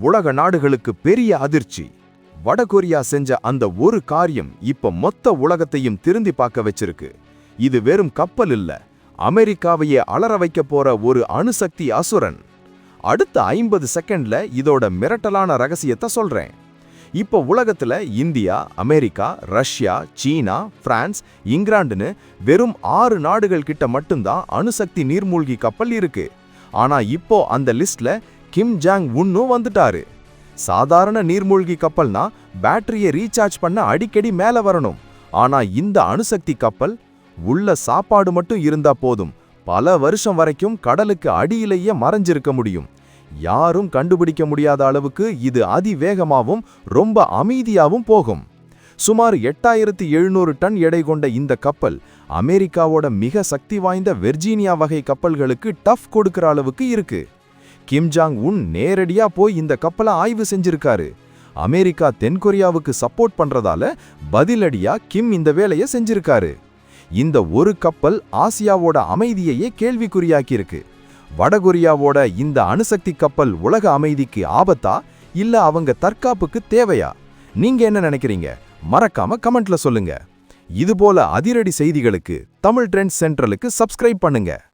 உலக நாடுகளுக்கு பெரிய அதிர்ச்சி. வடகொரியா செஞ்ச அந்த ஒரு காரியம் இப்ப மொத்த உலகத்தையும் திருந்தி பார்க்க வச்சிருக்கு. இது வெறும் கப்பல் இல்ல அமெரிக்காவையே அலற வைக்க போற ஒரு அணுசக்தி அசுரன். அடுத்த ஐம்பது செகண்ட்ல இதோட மிரட்டலான ரகசியத்தை சொல்றேன். இப்போ உலகத்துல India America Russia China France இங்கிலாந்துன்னு வெறும் ஆறு நாடுகள் கிட்ட மட்டும்தான் அணுசக்தி நீர்மூழ்கி கப்பல் இருக்கு. ஆனா இப்போ அந்த லிஸ்ட்ல கிம் ஜாங் உன்னும் வந்துட்டாரு. சாதாரண நீர்மூழ்கி கப்பல்னா பேட்டரியை ரீசார்ஜ் பண்ண அடிக்கடி மேல வரணும். ஆனா இந்த அணுசக்தி கப்பல் உள்ள சாப்பாடு மட்டும் இருந்தா போதும். பல வருஷம் வரைக்கும் கடலுக்கு அடியிலேயே மறைஞ்சிருக்க முடியும். யாரும் கண்டுபிடிக்க முடியாத அளவுக்கு இது அதிவேகமாகவும் ரொம்ப அமைதியாகவும் போகும். சுமார் எட்டாயிரத்தி எழுநூறு டன் எடை கொண்ட இந்த கப்பல் அமெரிக்காவோட மிக சக்தி வாய்ந்த வெர்ஜீனியா வகை கப்பல்களுக்கு டஃப் கொடுக்கிற அளவுக்கு இருக்கு. கிம் ஜாங் உன் நேரடியா போய் இந்த கப்பலை ஆய்வு செஞ்சிருக்காரு. அமெரிக்கா தென்கொரியாவுக்கு சப்போர்ட் பண்றதால பதிலடியா கிம் இந்த வேலையை செஞ்சிருக்காரு. இந்த ஒரு கப்பல் ஆசியாவோட அமைதியையே கேள்விக்குறியாக்கியிருக்கு. வடகொரியாவோட இந்த அணுசக்தி கப்பல் உலக அமைதிக்கு ஆபத்தா? இல்ல அவங்க தற்காப்புக்கு தேவையா? நீங்க என்ன நினைக்கிறீங்க? மறக்காம கமெண்ட்ல சொல்லுங்க. இதுபோல அதிரடி செய்திகளுக்கு தமிழ் ட்ரெண்ட் சென்ட்ரலுக்கு சப்ஸ்கிரைப் பண்ணுங்க.